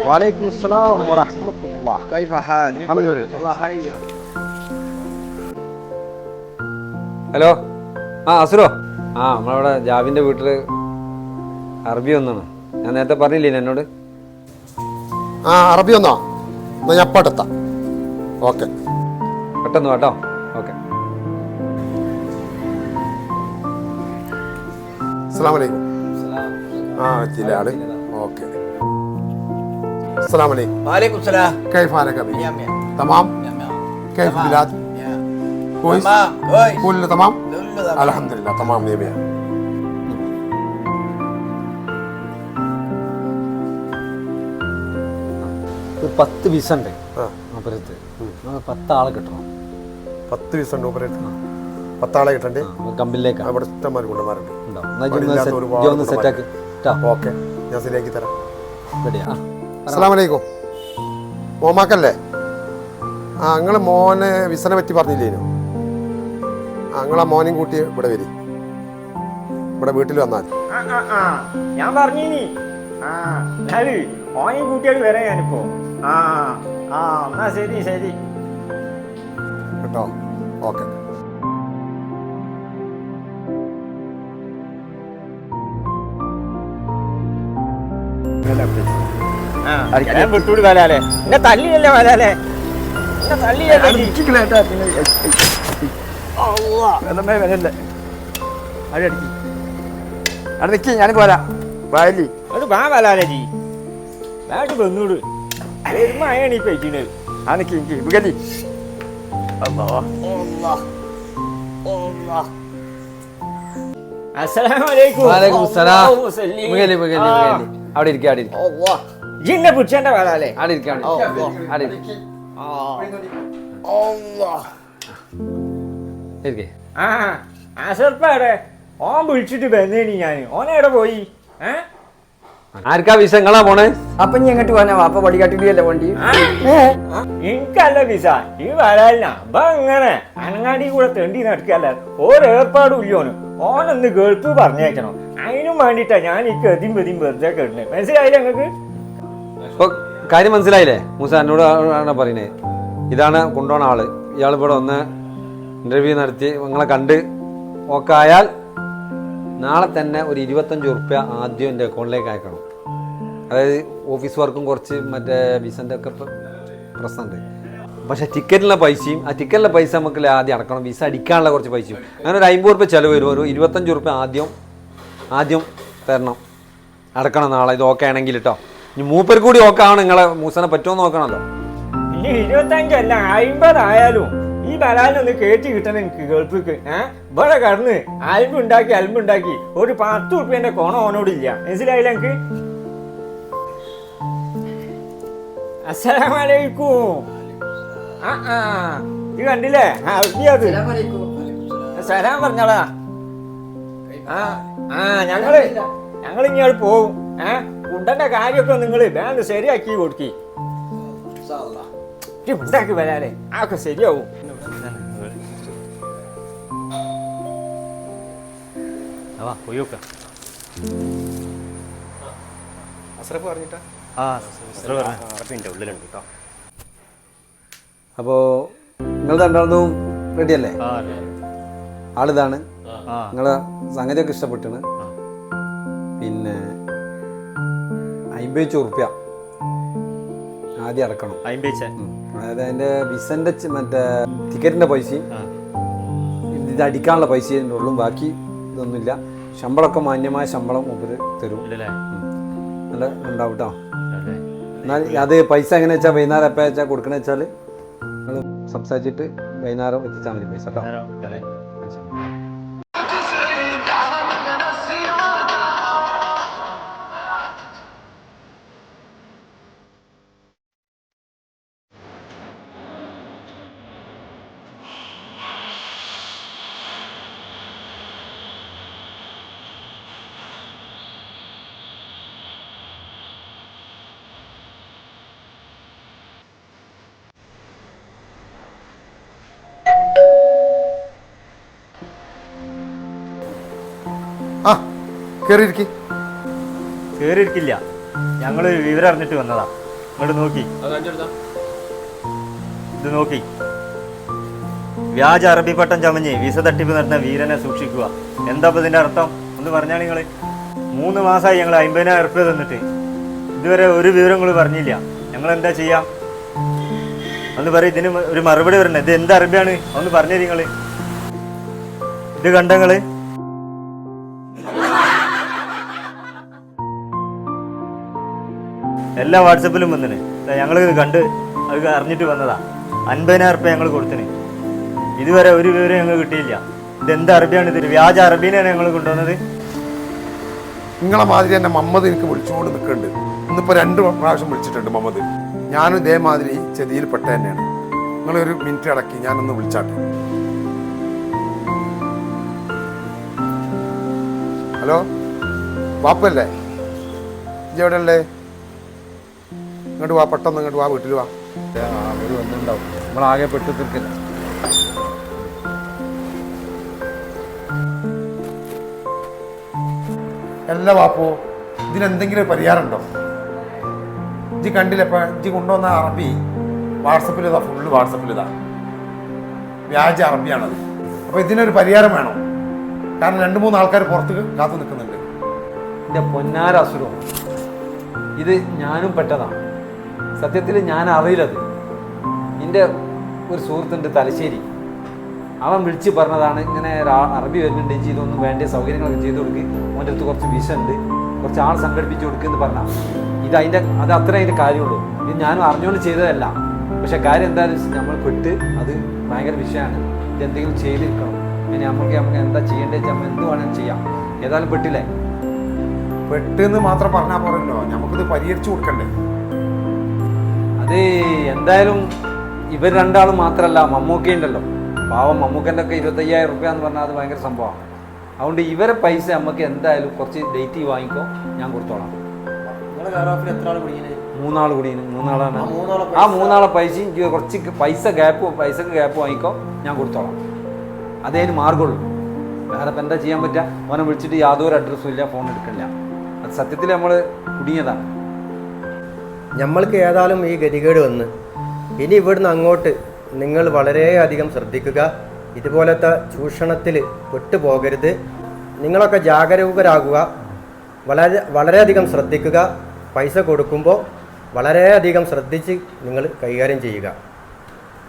وعليكم السلام ورحمة الله كيف حالك؟ الحمد لله الله حي hello ആ അസുറോ ആ നമ്മളവിടെ ജാവിൻ്റെ വീട്ടിൽ അറബി ഒന്നാണ് ഞാൻ നേരത്തെ പറഞ്ഞില്ലേ എന്നോട് ആ അറബി ഒന്നോ എന്നാ ഞാൻ അപ്പം എടുത്താം ഓക്കെ പെട്ടെന്ന് കേട്ടോ ഓക്കെ അസ്സാം വലൈക്കും ആ ചില ആള് ഓക്കെ അസ്സാം വലൈക്കും وعليكم السلام كيف حالك أبي؟ يا ميا تمام؟ يا ميا كيف تمام. البلاد؟ يا. كويس؟ تمام كويس كله تمام؟ كله تمام. الحمد لله تمام يا ميا ഒരു പത്ത് പീസ് ഉണ്ട് ആ അപ്പുറത്ത് പത്ത് ആളെ കിട്ടണം പത്ത് ദിവസം ഉണ്ട് ഓപ്പറേറ്റ് പത്താളെ കിട്ടണ്ടേ കമ്പിലേക്കാണ് അവിടെ ഇഷ്ടംമാര് കൊണ്ടുമാരുണ്ട് ഉണ്ടാവും എന്നാ ഇജ്ജ് ഒന്ന് പണിയില്ലാത്ത set- ഒരുപാട് ഇജ്ജ് ഒന്ന് സെറ്റാക്ക് കേട്ടോ ഓക്കെ. ഞാൻ ശരിയാക്കി തരാം. റെഡിയാ. അസ്സാം വലൈക്കും മോമാക്കല്ലേ ആ നിങ്ങൾ മോനെ വിസനെ പറ്റി പറഞ്ഞില്ലേനു? ആ നിങ്ങളെ മോനെയും കൂട്ടി ഇവിടെ വരി. ഇവിടെ വീട്ടിൽ വന്നാൽ. ആ, ആ, ആ. ഞാൻ പറഞ്ഞിനി. ആ ഞാൻ ഓനെയും കൂട്ടിയാൽ വരാം ഞാനിപ്പോ. ആ ആ എന്നാ ശരി ശരി. കേട്ടോ? ഓക്കെ. ഞാൻ വിട്ടൂട് വരാലേ. എന്നെ തല്ലിയല്ലേ വരാലേ? എന്നെ തല്ലിയല്ലേ അവിടെ നിൽക്കി ഞാൻ പോരാ വയലി. അത് വാ വരാലേ ജി ബാഗ് വന്നൂട്. വരുമായാണ് ഈ പറ്റിയത് ആ നിൽക്കി നിൽക്കി ബുഗലി അസ്സലാമലൈക്കും വാലേക്കും സലാം. മുഗലി. മുകലി അവിടെ ഇരിക്കുക അവിടെ ഇരിക്കുക ജിന്നെ പിടിച്ചേണ്ട അല്ലേ? അവിടെ ഇരിക്കുക അവിടെ ഇരിക്കുക ഇരിക്കേ. ആ. അസർപ്പാടെ ഓൻ വിളിച്ചിട്ട് വന്നേനി ഞാൻ. ഓനെവിടെ പോയി? ഏ? ആർക്കാ വിസ നിങ്ങളാ പോണേ? അപ്പൊ നീ എങ്ങോട്ട് പോകാനാ വാപ്പ പടികാട്ടിയല്ലേ വണ്ടി. എനിക്കല്ല വിസ ഈ വരാല്ല അപ്പൊ അങ്ങനെ അങ്ങാടി കൂടെ തെണ്ടി നടക്കല്ല? ഓരോ ഏർപ്പാടും ഇല്ലോന് ഓനൊന്ന് ഗൾഫ് പറഞ്ഞേക്കണം അതിനും വേണ്ടിട്ടാ ഞാൻ ഈ കതിയും പതിയും വെറുതെ കേട്ടത് മനസ്സിലായില്ല ഞങ്ങക്ക് ഇപ്പൊ കാര്യം മനസ്സിലായില്ലേ? മൂസ എന്നോട് ആണ് പറയുന്നത് ഇതാണ് കൊണ്ടുപോണ ആൾ. ഇയാൾ ഇവിടെ ഒന്ന് ഇന്റർവ്യൂ നടത്തി. നിങ്ങളെ കണ്ട് ഒക്കെ ആയാൽ നാളെ തന്നെ ഒരു ഇരുപത്തഞ്ച് ഉറുപ്യ ആദ്യം എന്റെ അക്കൗണ്ടിലേക്ക് അയക്കണം. അതായത് ഓഫീസ് വർക്കും കുറച്ച് മറ്റേ വിസന്റെ ഒക്കെ പ്രശ്നമുണ്ട്. പക്ഷേ ടിക്കറ്റിലെ പൈസയും ആ ടിക്കറ്റിലെ പൈസ നമുക്ക് ആദ്യം അടക്കണം. വിസ അടിക്കാനുള്ള കുറച്ച് പൈസയും. അങ്ങനെ ഒരു അമ്പത് റുപ്യ ചിലവ് വരും. ഒരു ഇരുപത്തഞ്ച് ഉറുപ്യ ആദ്യം ആദ്യം തരണം. അടക്കണം നാളെ ഇത് ഓക്കെ ആണെങ്കിൽ കേട്ടോ ഇനി മൂപ്പർ കൂടി ഓക്കെ ആണ് നിങ്ങളെ മൂസനെ പറ്റുമോ നോക്കണല്ലോ. ഇനി ഇരുപത്തഞ്ചല്ല അമ്പതായാലും ഈ ബലാലൊന്ന് കേട്ടി കിട്ടണം എനിക്ക് ഗൾഫിക്ക്. ഏഹ് ഇവിടെ കടന്ന് അൽബുണ്ടാക്കി അൽബുണ്ടാക്കി ഒരു പത്ത് ഉറുപ്പ്യന്റെ കോണം ഓനോടില്ല മനസ്സിലായില്ല എനിക്ക്? അസ്സലാമലൈക്കും ആ ആ. ഇത് കണ്ടില്ലേ? അത് സലാം പറഞ്ഞോളാ. ആ ആ ഞങ്ങൾ ഞങ്ങൾ ഇങ്ങോട്ട് പോവും. ഏ കുണ്ടന്റെ കാര്യമൊക്കെ നിങ്ങൾ വേണ്ട ശരിയാക്കി കൊടുക്കി. ഉണ്ടാക്കി വരാനേ ആക്കെ ശരിയാവും. അസ്രഫ് പറഞ്ഞിട്ടാ? അപ്പോൾ നിങ്ങൾ രണ്ടാളും റെഡിയല്ലേ? ആളിതാണ്. നിങ്ങളെ സംഗതിയൊക്കെ ഇഷ്ടപ്പെട്ടാണ്. പിന്നെ അമ്പത് ഉറുപ്പ്യ ആദ്യം അടക്കണം. അതായത് അതിന്റെ വിസന്റെ മറ്റേ ടിക്കറ്റിന്റെ പൈസയും ഇത് അടിക്കാനുള്ള പൈസയും ഉള്ളൂ ബാക്കി ഇതൊന്നുമില്ല. ശമ്പളമൊക്കെ മാന്യമായ ശമ്പളം ഉപരി തരും. നല്ല ഉണ്ടാവും കേട്ടോ എന്നാൽ അത് പൈസ എങ്ങനെ വെച്ചാൽ വൈകുന്നേരം എപ്പോൾ വെച്ചാൽ കൊടുക്കണ വെച്ചാൽ നിങ്ങൾ സംസാരിച്ചിട്ട് വൈകുന്നേരം എത്തിച്ചാൽ മതി പൈസ കേട്ടോ കയറിയിരിക്കി കേറിയിരിക്കില്ല. ഞങ്ങൾ വിവരം അറിഞ്ഞിട്ട് വന്നതാ. ഇങ്ങോട്ട് നോക്കി. ഇത് നോക്കി. വ്യാജ അറബി പട്ടം ചമഞ്ഞ് വിസ തട്ടിപ്പ് നടന്ന വീരനെ സൂക്ഷിക്കുക. എന്താ ഇപ്പൊ ഇതിന്റെ അർത്ഥം? ഒന്ന് പറഞ്ഞാ നിങ്ങൾ. മൂന്ന് മാസമായി ഞങ്ങൾ അമ്പതിനായിരം ഉറുപ്പ്യ തന്നിട്ട്. ഇതുവരെ ഒരു വിവരം വിവരങ്ങൾ പറഞ്ഞില്ല. ഞങ്ങൾ എന്താ ചെയ്യാം? ഒന്ന് പറയും ഇതിന് ഒരു മറുപടി വരണേ ഇത് എന്ത് അറബിയാണ്? ഒന്ന് പറഞ്ഞു നിങ്ങൾ. ഇത് കണ്ടങ്ങൾ എല്ലാ വാട്സപ്പിലും വന്നിന്. ഞങ്ങൾ ഇത് കണ്ട് അത് അറിഞ്ഞിട്ട് വന്നതാ. അൻപതിനായിരം റുപ്യ ഞങ്ങൾ കൊടുത്തിന്. ഇതുവരെ ഒരു വിവരം ഞങ്ങൾ കിട്ടിയില്ല. ഇത് എന്ത് അറബിയാണ് ഇത്? വ്യാജ അറബീനെയാണ് ഞങ്ങൾ കൊണ്ടുവന്നത്. നിങ്ങളെ മാതിരി തന്നെ മമ്മദ് എനിക്ക് വിളിച്ചുകൊണ്ട് നിൽക്കുന്നുണ്ട്. ഇന്നിപ്പോൾ രണ്ട് പ്രാവശ്യം വിളിച്ചിട്ടുണ്ട് മമ്മദ്. ഞാനും ഇതേമാതിരി ചെതിയിൽ പെട്ട തന്നെയാണ്. നിങ്ങളൊരു മിനിറ്റ് അടക്കി ഞാനൊന്ന് വിളിച്ചാട്ടെ. ഹലോ? വാപ്പല്ലേ? ഇജ് എവിടെയല്ലേ ഇങ്ങോട്ട് വാ പെട്ടെന്ന് ഇങ്ങോട്ട് വാ വീട്ടിൽ വാ. അവർ വന്നിട്ടുണ്ടാവും നമ്മളാകെ പെട്ടു തീർക്കില്ല അല്ല വാപ്പോ ഇതിനെന്തെങ്കിലും പരിഹാരമുണ്ടോ? പരിഹാരം ഉണ്ടോ ഇജ്ജ് കണ്ടില്ല ഇപ്പൊ ഇജ്ജി കൊണ്ടുവന്ന അറബി വാട്സപ്പിൽ ഇതാ ഫുള്ള് വാട്സപ്പിൽ ഇതാ. വ്യാജ അറബിയാണത്. അപ്പൊ ഇതിനൊരു പരിഹാരം വേണം? കാരണം രണ്ട് മൂന്ന് ആൾക്കാർ പുറത്ത് കാത്തു നിൽക്കുന്നുണ്ട്. എന്റെ പൊന്നാര അസുരം. ഇത് ഞാനും പെട്ടതാണ് സത്യത്തിൽ ഞാൻ അറിയില്ലത്. എന്റെ ഒരു സുഹൃത്തുണ്ട് തലശ്ശേരി. അവൻ വിളിച്ച് പറഞ്ഞതാണ് ഇങ്ങനെ അറബി വരുന്നുണ്ട് ഇഞ്ചി ഇതൊന്നും വേണ്ട സൗകര്യങ്ങളൊക്കെ ചെയ്ത് കൊടുക്കുക അവന്റെ അടുത്ത് കുറച്ച് വിഷ ഉണ്ട് കുറച്ച് ആൾ സംഘടിപ്പിച്ച് കൊടുക്കുമെന്ന് പറഞ്ഞാൽ ഇത് അതിന്റെ അത് അത്ര അതിന്റെ കാര്യമുള്ളൂ. ഇത് ഞാനും അറിഞ്ഞുകൊണ്ട് ചെയ്തതല്ല. പക്ഷേ കാര്യം എന്തായാലും നമ്മൾ പെട്ട് അത് ഭയങ്കര വിഷയമാണ് ഇത് എന്തെങ്കിലും ചെയ്തിരിക്കണം. ഇനി നമുക്ക് നമുക്ക് എന്താ ചെയ്യേണ്ടത് നമ്മൾ എന്ത് വേണമെങ്കിലും ചെയ്യാം. ഏതായാലും പെട്ടില്ലേ? പെട്ടെന്ന് മാത്രം പറഞ്ഞാൽ പോരല്ലോ. നമുക്കിത് പരിഹരിച്ചു കൊടുക്കണ്ടേ? അത് എന്തായാലും ഇവർ രണ്ടാളും മാത്രമല്ല മമ്മൂക്ക ഉണ്ടല്ലോ. പാവം മമ്മൂക്കന്റെ ഒക്കെ ഇരുപത്തയ്യായിരം റുപ്യ എന്ന് പറഞ്ഞാൽ അത് ഭയങ്കര സംഭവമാണ്. അതുകൊണ്ട് ഇവരെ പൈസ നമുക്ക് എന്തായാലും കുറച്ച് ഡേറ്റ് വാങ്ങിക്കോ ഞാൻ കൊടുത്തോളാം. മൂന്നാൾ കൂടി മൂന്നാളാണ്. ആ മൂന്നാളെ പൈസയും കുറച്ച് പൈസ ഗ്യാപ്പ് പൈസക്ക് ഗ്യാപ്പ് വാങ്ങിക്കോ ഞാൻ കൊടുത്തോളാം. അതേ മാർഗമുള്ളൂ വേറെ ഇപ്പം എന്താ ചെയ്യാൻ പറ്റുക അവനെ വിളിച്ചിട്ട് യാതൊരു അഡ്രസ്സും ഇല്ല ഫോൺ എടുക്കില്ല അത് സത്യത്തിൽ നമ്മൾ കുടുങ്ങിയതാണ്. നമ്മൾക്ക് ഏതായാലും ഈ ഗതികേട് വന്ന്. ഇനി ഇവിടുന്ന് അങ്ങോട്ട് നിങ്ങൾ വളരെയധികം ശ്രദ്ധിക്കുക. ഇതുപോലത്തെ ചൂഷണത്തിൽ പെട്ടുപോകരുത്. നിങ്ങളൊക്കെ ജാഗരൂകരാകുക. വളരെ വളരെയധികം ശ്രദ്ധിക്കുക. പൈസ കൊടുക്കുമ്പോൾ വളരെയധികം ശ്രദ്ധിച്ച് നിങ്ങൾ കൈകാര്യം ചെയ്യുക.